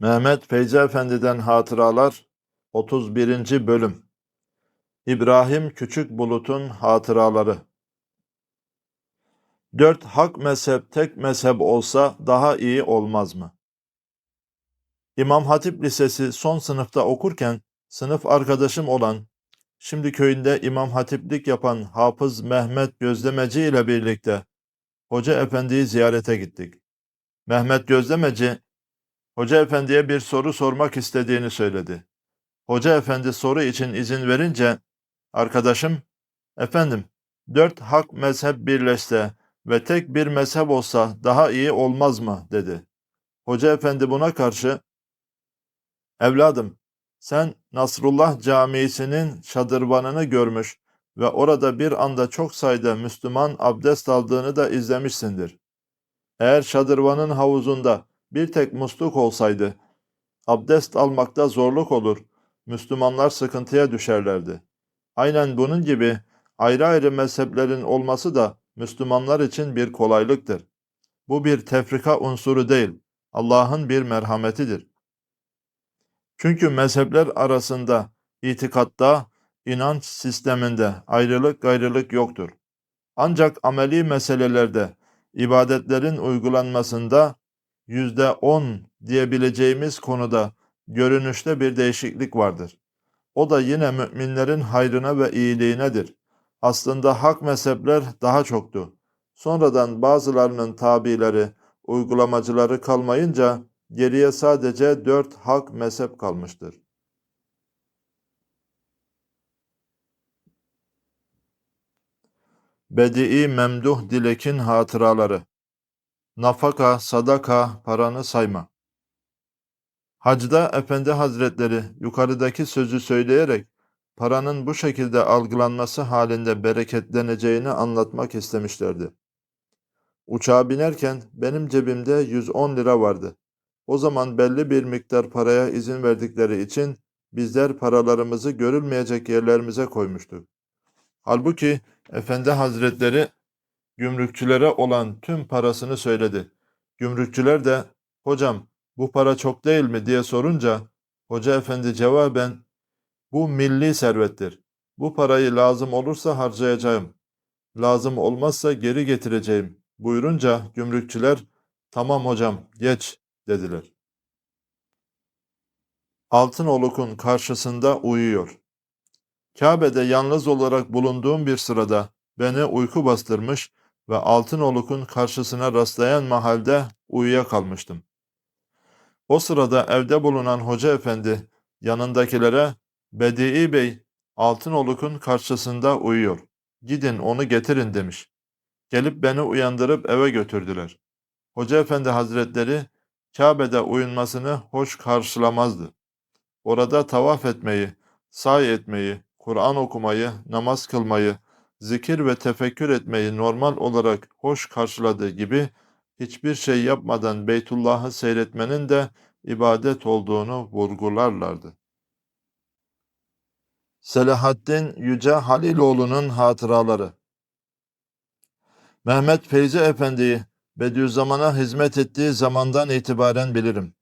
Mehmet Feyzi Efendi'den Hatıralar 31. Bölüm İbrahim Küçük Bulut'un Hatıraları Dört hak mezhep tek mezhep olsa daha iyi olmaz mı? İmam Hatip Lisesi son sınıfta okurken sınıf arkadaşım olan, şimdi köyünde İmam Hatiplik yapan Hafız Mehmet Gözlemeci ile birlikte Hoca Efendi'yi ziyarete gittik. Mehmet Gözlemeci, Hoca Efendi'ye bir soru sormak istediğini söyledi. Hoca Efendi soru için izin verince, arkadaşım, efendim, dört hak mezhep birleşse ve tek bir mezhep olsa daha iyi olmaz mı, dedi. Hoca Efendi buna karşı, evladım, sen Nasrullah Camii'sinin şadırvanını görmüş ve orada bir anda çok sayıda Müslüman abdest aldığını da izlemişsindir. Eğer şadırvanın havuzunda bir tek musluk olsaydı, abdest almakta zorluk olur, Müslümanlar sıkıntıya düşerlerdi. Aynen bunun gibi ayrı ayrı mezheplerin olması da Müslümanlar için bir kolaylıktır. Bu bir tefrika unsuru değil, Allah'ın bir merhametidir. Çünkü mezhepler arasında itikatta, inanç sisteminde ayrılık gayrılık yoktur. Ancak ameli meselelerde, ibadetlerin uygulanmasında yüzde on diyebileceğimiz konuda görünüşte bir değişiklik vardır. O da yine müminlerin hayrına ve iyiliğinedir. Aslında hak mezhepler daha çoktu. Sonradan bazılarının tabileri, uygulamacıları kalmayınca geriye sadece dört hak mezhep kalmıştır. Bedi Memduh Dilek'in hatıraları Nafaka, sadaka, paranı sayma. Hacda Efendi Hazretleri yukarıdaki sözü söyleyerek paranın bu şekilde algılanması halinde bereketleneceğini anlatmak istemişlerdi. Uçağa binerken benim cebimde 110 lira vardı. O zaman belli bir miktar paraya izin verdikleri için bizler paralarımızı görülmeyecek yerlerimize koymuştuk. Halbuki Efendi Hazretleri gümrükçülere olan tüm parasını söyledi. Gümrükçüler de hocam bu para çok değil mi diye sorunca hoca efendi cevaben bu milli servettir. Bu parayı lazım olursa harcayacağım. Lazım olmazsa geri getireceğim buyurunca gümrükçüler tamam hocam geç dediler. Altınoluk'un karşısında uyuyor. Kabe'de yalnız olarak bulunduğum bir sırada beni uyku bastırmış ve Altınoluk'un karşısına rastlayan mahalde uyuyakalmıştım. O sırada evde bulunan hoca efendi yanındakilere Bedii Bey Altınoluk'un karşısında uyuyor. Gidin onu getirin demiş. Gelip beni uyandırıp eve götürdüler. Hoca efendi hazretleri Kabe'de uyunmasını hoş karşılamazdı. Orada tavaf etmeyi, say etmeyi, Kur'an okumayı, namaz kılmayı, zikir ve tefekkür etmeyi normal olarak hoş karşıladığı gibi hiçbir şey yapmadan Beytullah'ı seyretmenin de ibadet olduğunu vurgularlardı. Selahaddin Yüce Haliloğlu'nun hatıraları Mehmet Feyzi Efendi'yi Bediüzzaman'a hizmet ettiği zamandan itibaren bilirim.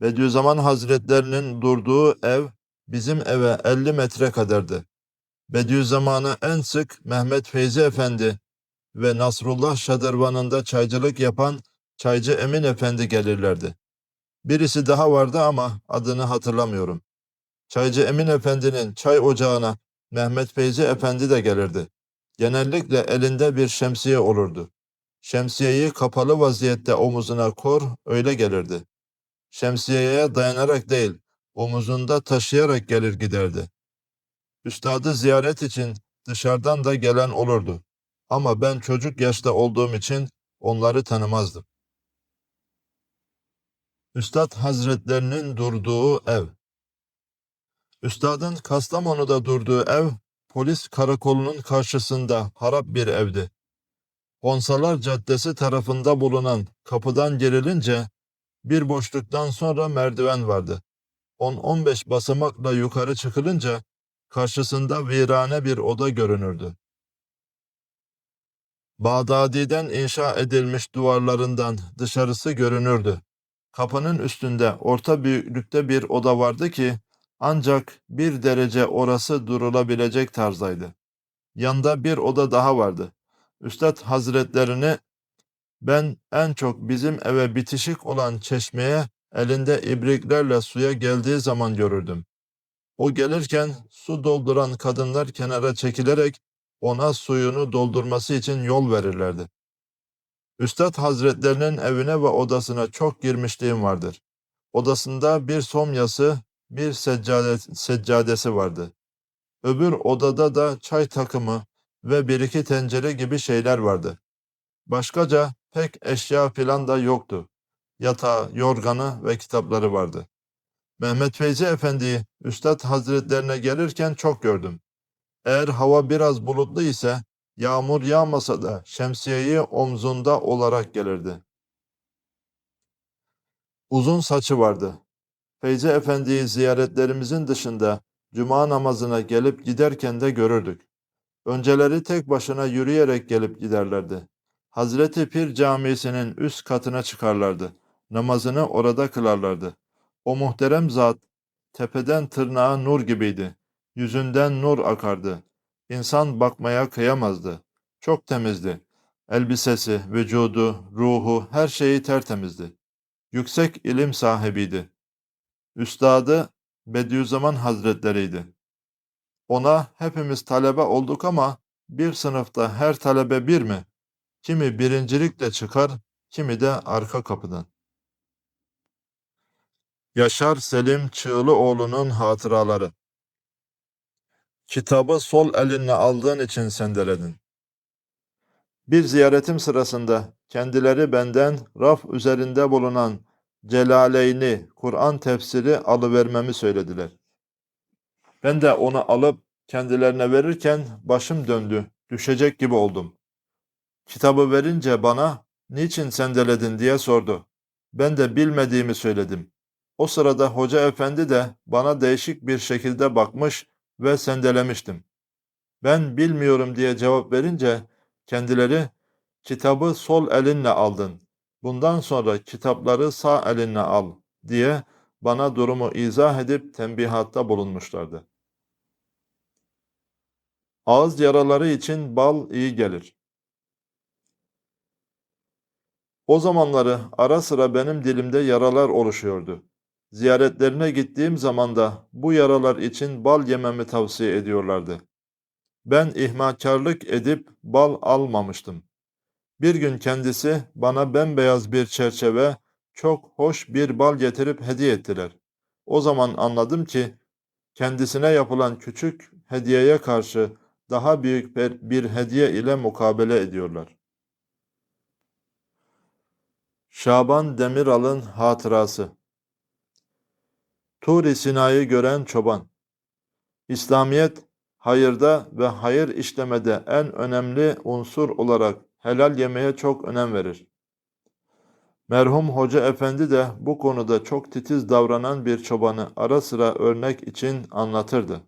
Bediüzzaman Hazretlerinin durduğu ev bizim eve 50 metre kadardı. Bediüzzaman'a en sık Mehmet Feyzi Efendi ve Nasrullah Şadırvanı'nda çaycılık yapan Çaycı Emin Efendi gelirlerdi. Birisi daha vardı ama adını hatırlamıyorum. Çaycı Emin Efendi'nin çay ocağına Mehmet Feyzi Efendi de gelirdi. Genellikle elinde bir şemsiye olurdu. Şemsiyeyi kapalı vaziyette omuzuna kor, öyle gelirdi. Şemsiyeye dayanarak değil, omuzunda taşıyarak gelir giderdi. Üstadı ziyaret için dışarıdan da gelen olurdu. Ama ben çocuk yaşta olduğum için onları tanımazdım. Üstad Hazretlerinin durduğu ev Üstadın Kastamonu'da durduğu ev, polis karakolunun karşısında harap bir evdi. Konsalar Caddesi tarafında bulunan kapıdan girilince bir boşluktan sonra merdiven vardı. 10-15 basamakla yukarı çıkılınca karşısında virane bir oda görünürdü. Bağdadi'den inşa edilmiş duvarlarından dışarısı görünürdü. Kapının üstünde orta büyüklükte bir oda vardı ki ancak bir derece orası durulabilecek tarzdaydı. Yanda bir oda daha vardı. Üstad Hazretlerini ben en çok bizim eve bitişik olan çeşmeye elinde ibriklerle suya geldiği zaman görürdüm. O gelirken su dolduran kadınlar kenara çekilerek ona suyunu doldurması için yol verirlerdi. Üstad Hazretlerinin evine ve odasına çok girmişliğim vardır. Odasında bir somyası, bir seccade, seccadesi vardı. Öbür odada da çay takımı ve bir iki tencere gibi şeyler vardı. Başkaca pek eşya filan da yoktu. Yatağı, yorganı ve kitapları vardı. Mehmet Feyzi Efendi'yi Üstad Hazretlerine gelirken çok gördüm. Eğer hava biraz bulutlu ise yağmur yağmasa da şemsiyeyi omzunda olarak gelirdi. Uzun saçı vardı. Feyzi Efendi'yi ziyaretlerimizin dışında cuma namazına gelip giderken de görürdük. Önceleri tek başına yürüyerek gelip giderlerdi. Hazreti Pir Camisi'nin üst katına çıkarlardı. Namazını orada kılarlardı. O muhterem zat tepeden tırnağa nur gibiydi. Yüzünden nur akardı. İnsan bakmaya kıyamazdı. Çok temizdi. Elbisesi, vücudu, ruhu, her şeyi tertemizdi. Yüksek ilim sahibiydi. Üstadı Bediüzzaman Hazretleriydi. Ona hepimiz talebe olduk ama bir sınıfta her talebe bir mi? Kimi birincilikle çıkar, kimi de arka kapıdan. Yaşar Selim Çığlıoğlu'nun hatıraları. Kitabı sol elinle aldığın için sendeledin. Bir ziyaretim sırasında kendileri benden raf üzerinde bulunan Celaleyni Kur'an tefsiri alıvermemi söylediler. Ben de onu alıp kendilerine verirken başım döndü, düşecek gibi oldum. Kitabı verince bana niçin sendeledin diye sordu. Ben de bilmediğimi söyledim. O sırada hoca efendi de bana değişik bir şekilde bakmış ve sendelemiştim. Ben bilmiyorum diye cevap verince kendileri kitabı sol elinle aldın. Bundan sonra kitapları sağ elinle al diye bana durumu izah edip tembihatta bulunmuşlardı. Ağız yaraları için bal iyi gelir. O zamanları ara sıra benim dilimde yaralar oluşuyordu. Ziyaretlerine gittiğim zaman da bu yaralar için bal yememi tavsiye ediyorlardı. Ben ihmalkarlık edip bal almamıştım. Bir gün kendisi bana bembeyaz bir çerçeve, çok hoş bir bal getirip hediye ettiler. O zaman anladım ki kendisine yapılan küçük hediyeye karşı daha büyük bir hediye ile mukabele ediyorlar. Şaban Demiral'ın hatırası Tur-i Sina'yı gören çoban İslamiyet, hayırda ve hayır işlemede en önemli unsur olarak helal yemeye çok önem verir. Merhum Hoca Efendi de bu konuda çok titiz davranan bir çobanı ara sıra örnek için anlatırdı.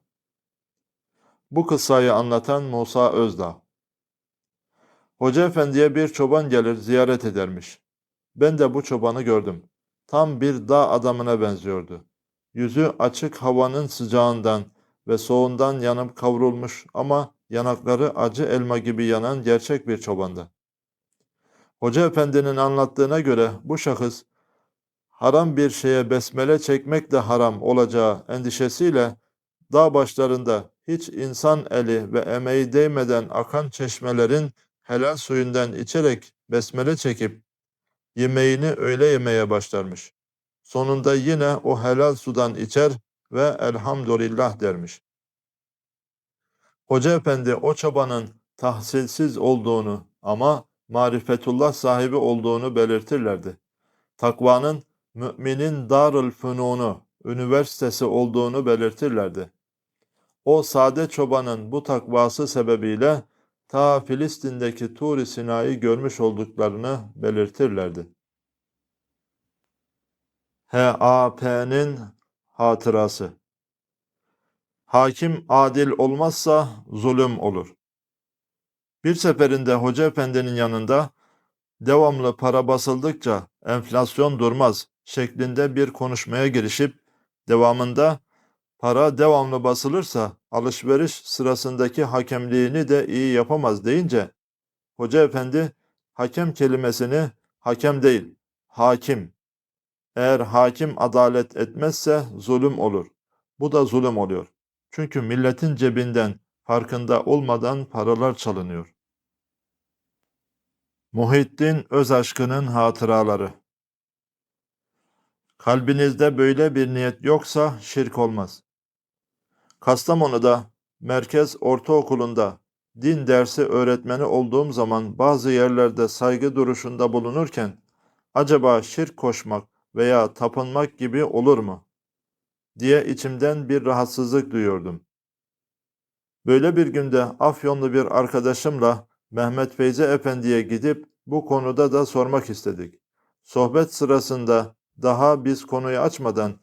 Bu kıssayı anlatan Musa Özdağ. Hoca Efendi'ye bir çoban gelir ziyaret edermiş. Ben de bu çobanı gördüm. Tam bir dağ adamına benziyordu. Yüzü açık havanın sıcağından ve soğundan yanıp kavrulmuş ama yanakları acı elma gibi yanan gerçek bir çobandı. Hoca efendinin anlattığına göre bu şahıs haram bir şeye besmele çekmek de haram olacağı endişesiyle dağ başlarında hiç insan eli ve emeği değmeden akan çeşmelerin helal suyundan içerek besmele çekip yemeğini öyle yemeye başlarmış. Sonunda yine o helal sudan içer ve elhamdülillah dermiş. Hoca efendi o çabanın tahsilsiz olduğunu ama marifetullah sahibi olduğunu belirtirlerdi. Takvanın müminin darül fünunu, üniversitesi olduğunu belirtirlerdi. O sade çobanın bu takvası sebebiyle ta Filistin'deki Tur-i Sina'yı görmüş olduklarını belirtirlerdi. HAP'nin hatırası Hakim adil olmazsa zulüm olur. Bir seferinde Hoca Efendi'nin yanında devamlı para basıldıkça enflasyon durmaz şeklinde bir konuşmaya girişip devamında para devamlı basılırsa alışveriş sırasındaki hakemliğini de iyi yapamaz deyince Hoca efendi hakem kelimesini hakem değil, hakim. Eğer hakim adalet etmezse zulüm olur. Bu da zulüm oluyor. Çünkü milletin cebinden farkında olmadan paralar çalınıyor. Muhittin öz aşkının hatıraları. Kalbinizde böyle bir niyet yoksa şirk olmaz. Kastamonu'da Merkez Ortaokulu'nda din dersi öğretmeni olduğum zaman bazı yerlerde saygı duruşunda bulunurken acaba şirk koşmak veya tapınmak gibi olur mu? diye içimden bir rahatsızlık duyuyordum. Böyle bir günde Afyonlu bir arkadaşımla Mehmet Feyzi Efendi'ye gidip bu konuda da sormak istedik. Sohbet sırasında daha biz konuyu açmadan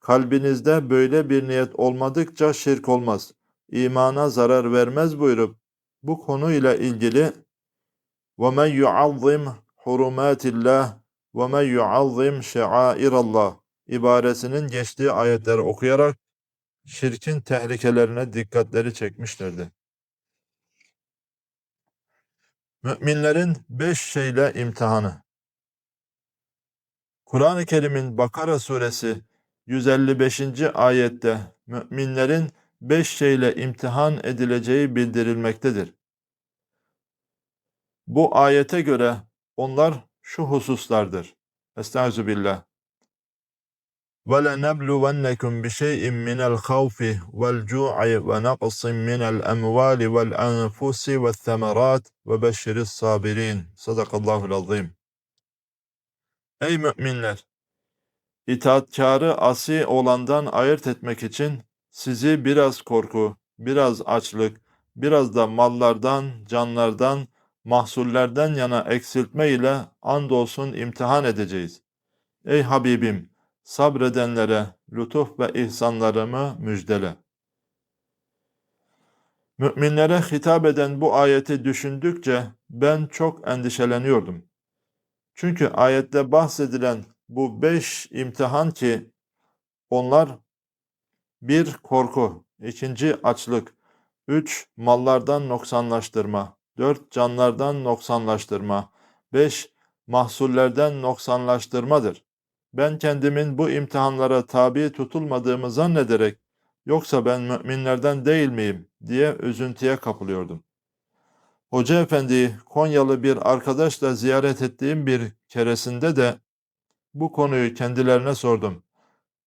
kalbinizde böyle bir niyet olmadıkça şirk olmaz, imana zarar vermez buyurup bu konuyla ilgili وَمَنْ يُعَظِّمْ حُرُمَاتِ اللّٰهِ وَمَنْ يُعَظِّمْ شَعَائِرَ اللّٰهِ ibaresinin geçtiği ayetleri okuyarak şirkin tehlikelerine dikkatleri çekmişlerdi. Müminlerin beş şeyle imtihanı. Kur'an-ı Kerim'in Bakara suresi 155. ayette müminlerin beş şeyle imtihan edileceği bildirilmektedir. Bu ayete göre onlar şu hususlardır. Estağfirullah. وَلَنَبْلُوَنَّكُمْ بِشَيْءٍ مِّنَ الْخَوْفِ وَالْجُوعِ وَنَقْصٍ مِّنَ الْأَمْوَالِ وَالْأَنْفُسِ وَالثَّمَرَاتِ وَبَشِّرِ الصَّابِرِينَ Sadakallahul azim. Ey müminler! İtaatkarı asi olandan ayırt etmek için sizi biraz korku, biraz açlık, biraz da mallardan, canlardan, mahsullerden yana eksiltme ile andolsun imtihan edeceğiz. Ey Habibim! Sabredenlere lütuf ve ihsanlarımı müjdele. Müminlere hitap eden bu ayeti düşündükçe ben çok endişeleniyordum. Çünkü ayette bahsedilen bu beş imtihan ki onlar bir korku, ikinci açlık, üç mallardan noksanlaştırma, dört canlardan noksanlaştırma, beş mahsullerden noksanlaştırmadır. Ben kendimin bu imtihanlara tabi tutulmadığımı zannederek yoksa ben müminlerden değil miyim diye üzüntüye kapılıyordum. Hoca Efendi Konyalı bir arkadaşla ziyaret ettiğim bir keresinde de bu konuyu kendilerine sordum.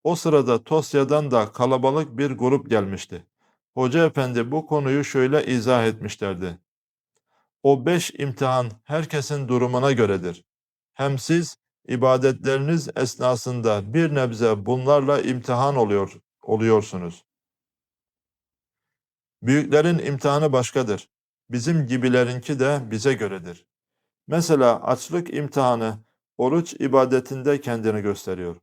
O sırada Tosya'dan da kalabalık bir grup gelmişti. Hoca Efendi bu konuyu şöyle izah etmişlerdi. O beş imtihan herkesin durumuna göredir. Hem siz ibadetleriniz esnasında bir nebze bunlarla imtihan oluyor, oluyorsunuz. Büyüklerin imtihanı başkadır. Bizim gibilerinki de bize göredir. Mesela açlık imtihanı oruç ibadetinde kendini gösteriyor.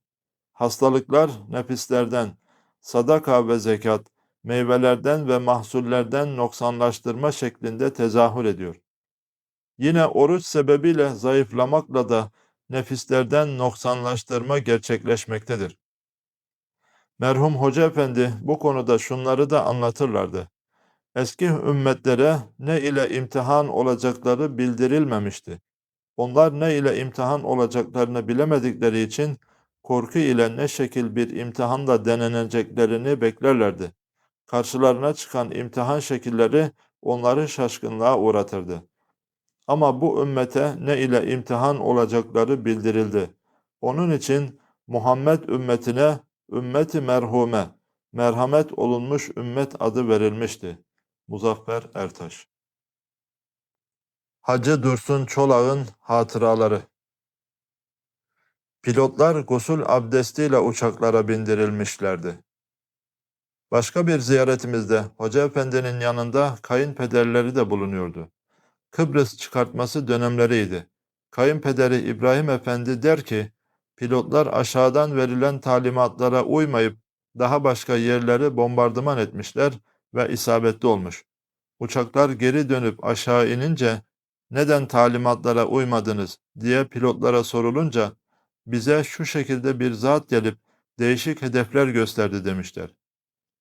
Hastalıklar nefislerden, sadaka ve zekat, meyvelerden ve mahsullerden noksanlaştırma şeklinde tezahür ediyor. Yine oruç sebebiyle zayıflamakla da nefislerden noksanlaştırma gerçekleşmektedir. Merhum Hoca Efendi bu konuda şunları da anlatırlardı. Eski ümmetlere ne ile imtihan olacakları bildirilmemişti. Onlar ne ile imtihan olacaklarını bilemedikleri için korku ile ne şekil bir imtihanla deneneceklerini beklerlerdi. Karşılarına çıkan imtihan şekilleri onları şaşkınlığa uğratırdı. Ama bu ümmete ne ile imtihan olacakları bildirildi. Onun için Muhammed ümmetine ümmeti merhume, merhamet olunmuş ümmet adı verilmişti. Muzaffer Ertaş Hacı Dursun Çolak'ın hatıraları Pilotlar gusül abdestiyle uçaklara bindirilmişlerdi. Başka bir ziyaretimizde Hoca Efendi'nin yanında kayınpederleri de bulunuyordu. Kıbrıs çıkartması dönemleriydi. Kayınpederi İbrahim Efendi der ki, pilotlar aşağıdan verilen talimatlara uymayıp daha başka yerleri bombardıman etmişler ve isabetli olmuş. Uçaklar geri dönüp aşağı inince neden talimatlara uymadınız diye pilotlara sorulunca bize şu şekilde bir zat gelip değişik hedefler gösterdi demişler.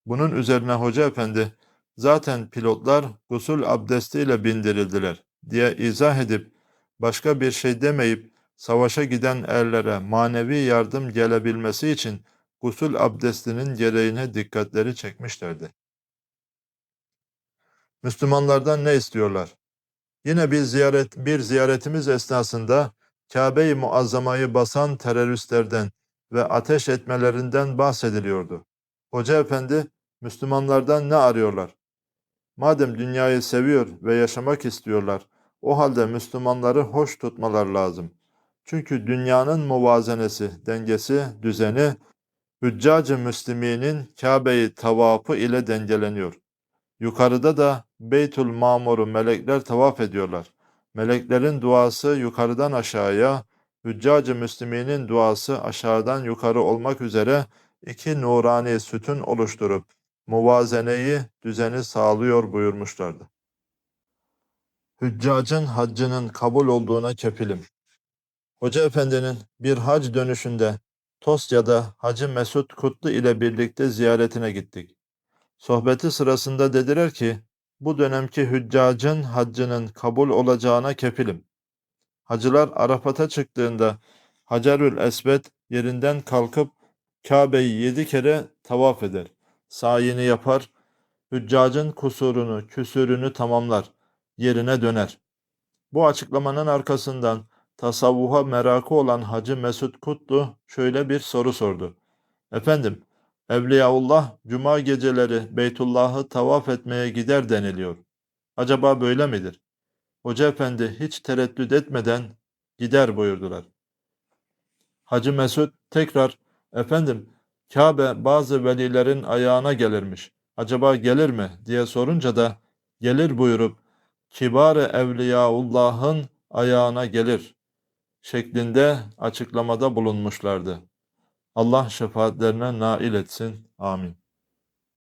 Bunun üzerine hoca efendi zaten pilotlar gusül abdestiyle bindirildiler diye izah edip başka bir şey demeyip savaşa giden erlere manevi yardım gelebilmesi için gusül abdestinin gereğine dikkatleri çekmişlerdi. Müslümanlardan ne istiyorlar? Yine bir ziyaret bir ziyaretimiz esnasında Kabe-i Muazzama'yı basan teröristlerden ve ateş etmelerinden bahsediliyordu. Hoca efendi Müslümanlardan ne arıyorlar? Madem dünyayı seviyor ve yaşamak istiyorlar, o halde Müslümanları hoş tutmalar lazım. Çünkü dünyanın muvazenesi, dengesi, düzeni Hüccacı Müsliminin Kabe'yi tavafı ile dengeleniyor. Yukarıda da Beytül Mamur'u melekler tavaf ediyorlar. Meleklerin duası yukarıdan aşağıya, Hüccacı Müsliminin duası aşağıdan yukarı olmak üzere iki nurani sütun oluşturup muvazeneyi, düzeni sağlıyor buyurmuşlardı. Hüccacın haccının kabul olduğuna kefilim. Hoca Efendi'nin bir hac dönüşünde Tosya'da Hacı Mesut Kutlu ile birlikte ziyaretine gittik. Sohbeti sırasında dediler ki, bu dönemki hüccacın haccının kabul olacağına kefilim. Hacılar Arafat'a çıktığında Hacerül Esved yerinden kalkıp Kabe'yi yedi kere tavaf eder. Sayini yapar, hüccacın kusurunu, küsürünü tamamlar, yerine döner. Bu açıklamanın arkasından tasavvuha merakı olan Hacı Mesut Kutlu şöyle bir soru sordu. Efendim, Evliyaullah cuma geceleri Beytullah'ı tavaf etmeye gider deniliyor. Acaba böyle midir? Hoca efendi hiç tereddüt etmeden gider buyurdular. Hacı Mesut tekrar, efendim Kabe bazı velilerin ayağına gelirmiş. Acaba gelir mi diye sorunca da gelir buyurup kibar-ı Evliyaullah'ın ayağına gelir şeklinde açıklamada bulunmuşlardı. Allah şefaatlerine nail etsin. Amin.